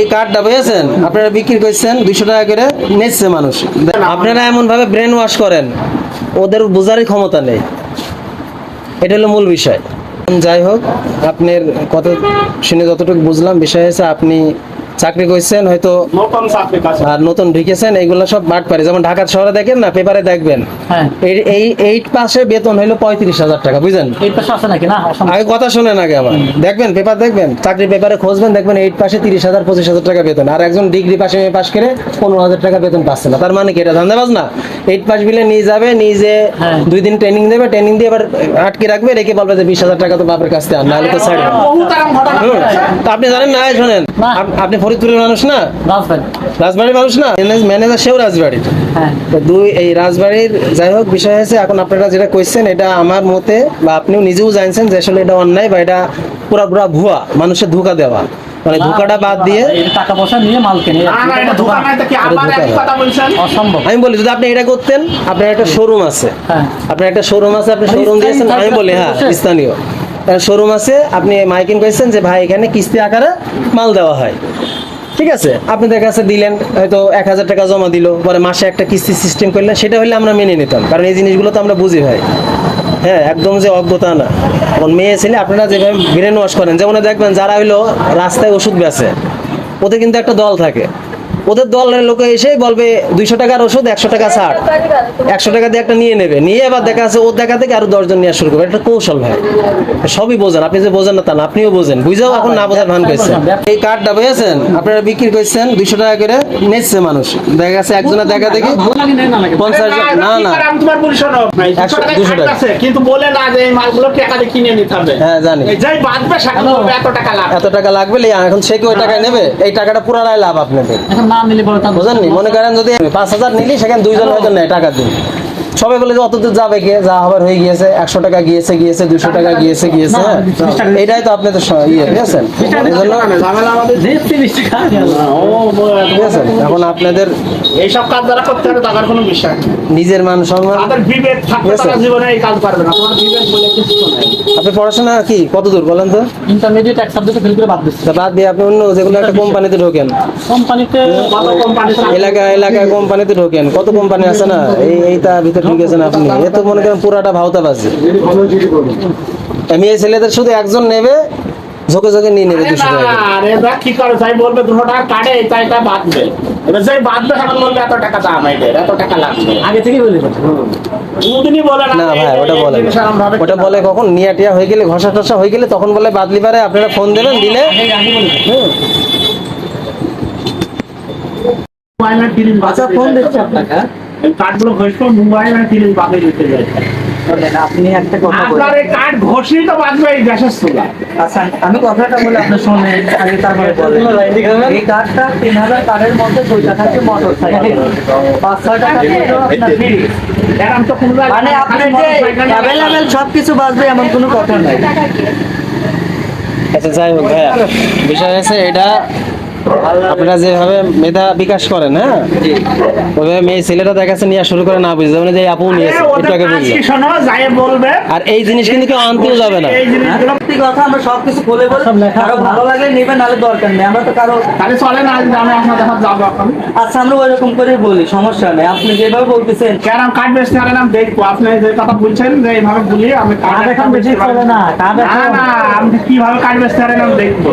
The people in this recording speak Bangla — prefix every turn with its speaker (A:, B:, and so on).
A: এই কার্ডটা বুঝেছেন আপনারা বিক্রি করছেন দুইশো টাকা করে নিচ্ছে মানুষ। আপনারা এমন ভাবে ব্রেন ওয়াশ করেন, ওদের বোঝারই ক্ষমতা নেই। এটা হলো মূল বিষয়। যাই হোক, আপনার কথা শুনে যতটুকু বুঝলাম, বিষয় হয়েছে আপনি চাকরি করছেন হয়তো
B: নতুন চাকরি কাছে
A: আর নতুন ঢুকেছেন এইগুলো সব বাট পারে। যেমন ঢাকা শহরে দেখেন না পেপারে দেখবেন।
C: হ্যাঁ।
A: এই এই এইট পাশে বেতন হইল পঁয়ত্রিশ হাজার টাকা বুঝলেন। আগে কথা শুনেন আগে আমার। দেখবেন পেপার দেখবেন চাকরি পেপারে খোঁজবেন দেখবেন এইট পাশে তিরিশ হাজার পঁচিশ হাজার টাকা বেতন। আর একজন ডিগ্রি পাশে পাশ করে পনেরো হাজার টাকা বেতন পাচ্ছে না। তার মানে কি এটা ধান্দাবাজ না? এইট পাস বিলে নিয়ে যাবে নিজে
C: হ্যাঁ।
A: দুই দিন ট্রেনিং দেবে ট্রেনিং দিয়ে এবার আটকে রাখবে রেখে বলবে যে বিশ হাজার টাকা তো বাপের কাছ থেকে আর নাহলে তো ছাড়বে। তো আপনি জানেন না শোনেন আপনি ফরিদপুরের মানুষ না? রাজবাড়ির মানুষ না? ম্যানেজার সেও রাজবাড়ির।
C: হ্যাঁ।
A: তো দুই এই রাজবাড়ির যাই হোক বিষয় হয়েছে এখন আপনারা যেটা কইছেন এটা আমার মতে বা আপনিও নিজেও জানছেন যে আসলে এটা অন্যায় বা এটা পুরা পুরা ভুয়া মানুষের ধোকা দেওয়া। মানে ধোকাটা বাদ দিয়ে
C: টাকা পয়সা নিয়ে মাল কেনে। অসম্ভব।
A: আমি বলি যদি আপনি এটা করতেন আপনার একটা শোরুম আছে।
C: হ্যাঁ।
A: আপনার একটা শোরুম আছে আপনি
C: মানে
A: শোরুম দিয়েছেন আমি বলি হ্যাঁ স্থানীয়। শোরুম আছে আপনি মাইকিং করেছেন যে ভাই এখানে কিস্তি আকারে মাল দেওয়া হয়। ঠিক আছে? আপনি আপনাদের কাছে দিলেন হয়তো এক হাজার টাকা জমা দিল পরে মাসে একটা কিস্তি সিস্টেম করলেন সেটা হলে আমরা মেনে নিতাম। কারণ এই জিনিসগুলো তো আমরা বুঝি ভাই। হ্যাঁ একদম যে অজ্ঞতা না। এখন মেয়ে ছেলে, আপনারা যেভাবে ব্রেন ওয়াশ করেন, যেমন দেখবেন যারা হইল রাস্তায় ওষুধ বেছে ওদের কিন্তু একটা দল থাকে। ওদের দলের লোক এসে বলবে দুইশো টাকার ওষুধ একশো টাকা ছাড়। একশো টাকা দিয়ে একটা নিয়ে নেবে। নিয়ে এবার দেখা আছে ওর দেখা থেকে আরও দশজন নেওয়া শুরু করবে। একটা কৌশল ভাই। সবই বোঝেন। আপনি যে বোঝেন না তা না আপনিও বোঝেন। বুঝেও এখন না বোঝার ভান করছেন। এই কার্ডটা বুঝেছেন আপনারা বিক্রি করছেন দুইশো টাকা করে নিচ্ছে মানুষ। দেখা গেছে একজনের দেখা দেখি পঞ্চাশ না না। একশো,
B: দুশো টাকা। কিন্তু বলে না যে মালগুলো টাকা দিয়ে কিনে নিতে হবে
A: হ্যাঁ জানি।
B: এত টাকা
A: লাগবে এখন সে কি ওই টাকায় নেবে? এই টাকাটা পুরাটাই লাভ আপনাদের।
C: না নিলে পরে
A: বুঝেননি মনে করেন যদি পাঁচ হাজার নিলি সেখানে দুইজন হয়তো নেয় টাকা দিন সবাই বলে যে অত দূর যাবে কে যা হবার হয়ে গিয়েছে একশো টাকা গিয়েছে গিয়েছে দুশো টাকা গিয়েছে গিয়েছে হ্যাঁ। এটাই তো আপনাদের স- ইয়ে ঠিক আছে এখন আপনাদের
B: এইসব কাজ যারা করতে হবে তাদের কোনো বিষয়
A: নিজের মান সম্মান
B: তাদের বিবেক তারা জীবনে এই কাজ পারবে না তোমার বিবেক বলে কিছু নেই
A: আপনি পড়াশোনা কি? কত দূর বলেন তো?
C: ইন্টারমিডিয়েট এক সাবজেক্টে ফেল করে বাদ দিচ্ছে
A: তা বাদ দিয়ে আপনি অন্য যেগুলো একটা কোম্পানিতে ঢোকেন।
C: কোম্পানিতে
B: ভালো কোম্পানি
A: এলাকা এলাকায় কোম্পানিতে ঢোকেন। কত কোম্পানি আছে না? এই এইটা ভিতরে ঢুকেছেন আপনি। এ তো মনে করেন পুরাটা ভাওতাবাজি। আমি এই ছেলেদের শুধু একজন নেবে ঝোঁকে ঝোঁকে নিয়ে নেবে দুশো টাকা।
B: আরে এরা কি করে যাই বলবে দুশো টাকা কাটে এটা এটা বাঁধবে এবার যাই বাঁধবে সেখানে বলবে এত টাকা দাম এইটার এত টাকা লাগবে।
C: আগে থেকে বলে।
B: কোনদিনই বলে না
A: না ভাই ওটা বলে ওটা বলে কখন? নিয়া টিয়া হয়ে গেলে ঘষা টসা হয়ে গেলে তখন বলে বাদলি পারে আপনারা ফোন দেবেন দিলে।
C: আচ্ছা ফোন দিচ্ছে আপনাকে।
B: কার্ডগুলো ঘষবো মোবাইলের ফিলিং বাকি দিতে যায়।
C: আপনি একটা কথা বলেন।
B: কার্ড ঘষি তো বাঁচবে এই গ্যাসের চুলা
C: আচ্ছা আমি কথাটা বলে আপনি শোনেন আগে তারপরে বলেন। এই কার্ডটা তিন হাজার কার্ডের মধ্যে দুইটা থাকে মোটর সাইকেল। পাঁচ ছয় টাকা আপনার ফ্রি।
B: জায়গায়
C: মানে আপনার যে অ্যাভেলেবেল সবকিছু বাঁচবে এমন কোনো কথা নাই।
A: আচ্ছা যাই হোক ভাইয়া বিষয় আছে এটা আপনারা যেভাবে মেধা বিকাশ করেন হ্যাঁ? ওইভাবে মেয়ে ছেলেটা দেখাচ্ছে নিয়ে শুরু করে না বুঝে যেমন এই যে আপু নিয়েছে একটু আগে বুঝলো আর এই জিনিস কিন্তু কেউ আনতেও যাবে না।
B: এই জিনিসগুলো
C: সত্যি কথা আমরা সবকিছু বলে বলে কারও ভালো লাগলে নেবেন নাহলে দরকার নেই। আমরা তো কারও
B: তাহলে চলে না আমি আপনাদের হাতে যাব
C: আচ্ছা আমরা ওইরকম করে বলি সমস্যা নেই। আপনি যেভাবে বলতেছেন।
B: কার্ড দেখব। আপনি যে কথা বলছেন যে এইভাবে বলি আমি
C: কার্ড এখন বেশি চলে না কার্ড
B: না
C: এখন
B: কীভাবে কার্ড আমি দেখব।